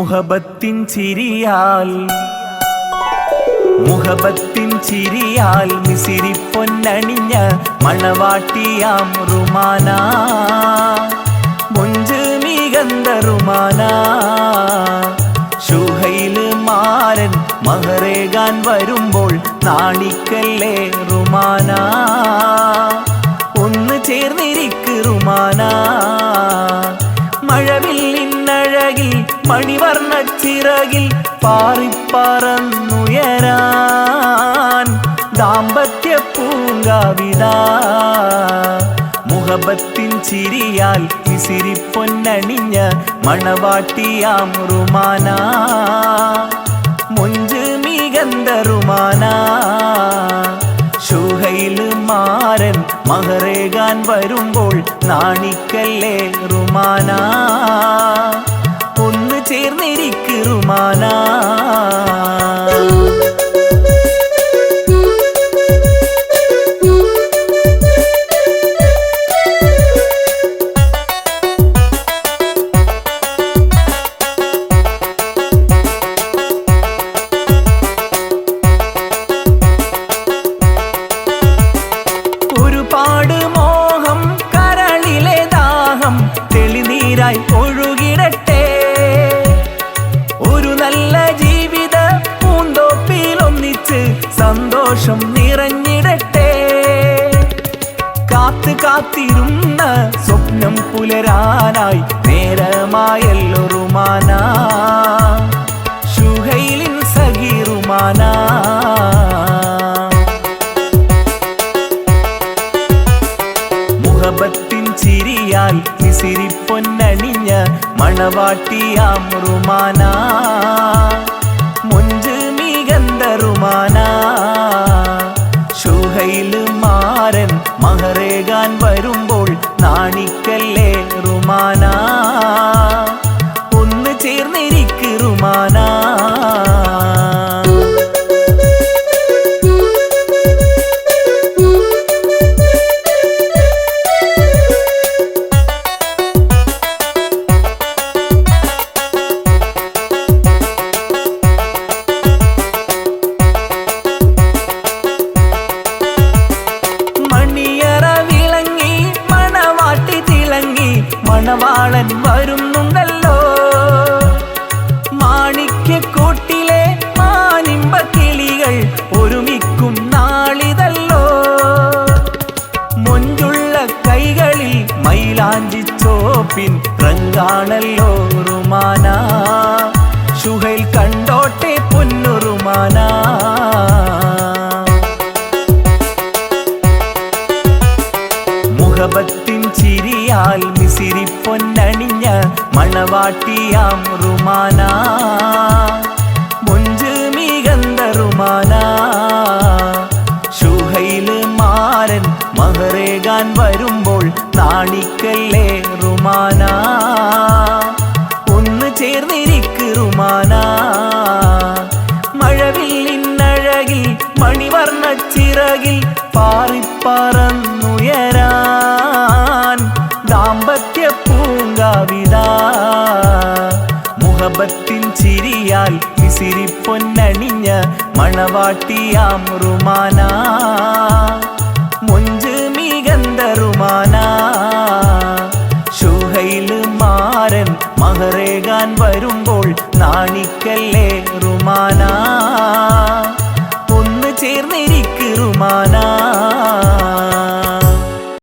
മുഹബത്തിൻ ചിരിയാൽ മുഹബത്തിൻ ചിരിയാൽ മിസിരി പൊന്നണിഞ്ഞ മണവാട്ടിയാം റുമാന. മുഞ്ച് മികന്ത റുമാന. ഷുഹൈൽ മാരൻ മഹറേകാൻ വരുമ്പോൾ നാണിക്കല്ലേ റുമാന. ഒന്ന് ചേർന്നിരിക്ക് റുമാന. മഴവില്ലിന്നഴകിൽ മണിവർണ ചിറകിൽ പാറിപ്പറന്നുയരാൻ ദാമ്പത്യ പൂങ്കാവിത മുഹബത്തിൻ ചിരിയാൽ വിസിരി പൊന്നണിഞ്ഞ മണവാട്ടിയാം റുമാന മുഞ്ച് മികന്ത റുമാന ഷുഹൈൽ മാരൻ മഹറേകാൻ വരുമ്പോൾ നാണിക്കല്ലേ റുമാന ഒന്ന് ചേർന്നിരിക്ക് റുമാന ഒരുപാട് മോഹം കരളിലെ ദാഹം തെളിനീരായി കാത്ത് കാത്തിരുന്ന സ്വപ്നം പുലരാനായി നേരമായല്ലോ റുമാന ഷുഹൈലിൻ സഗീറുമാന. മുഹബത്തിൻ ചിരിയാൽ മിസിരി പൊന്നണിഞ്ഞ മണവാട്ടിയാം റുമാന മുഞ്ച് മികന്ത റുമാന മണവാളൻ വരുന്നുണ്ടല്ലോ. മാണിക്യക്കൂട്ടിലെ മാനിമ്പ കിളികൾ ഒരുമിക്കും നാളിതല്ലോ. മുഞ്ചുള്ള കൈകളിൽ മൈലാഞ്ചി ചോപ്പിൻ റങ്കാണല്ലോ റുമാന. ഷുഹൈൽ കണ്ടോട്ടെ പൊന്നുറുമാന മുഹബത്തിൻ ചിരിയാൽ മിസിരി പൊന്നണിഞ്ഞ മണവാട്ടിയാം റുമാന മുഞ്ച് മികന്ത റുമാന ഷുഹൈൽ മാരൻ മഹറേകാൻ വരുമ്പോൾ നാണിക്കല്ലേ റുമാന. ഒന്ന് ചേർന്നിരിക്ക് റുമാന. മഴവില്ലിന്നഴകിൽ മണിവർണ ചിറകിൽ പാറിപ്പറന്നുയരാൻ മുഹബത്തിൻ ചിരിയാൽ വിസിരി പൊന്നണിഞ്ഞ മണവാട്ടിയാം റുമാന മുഞ്ച്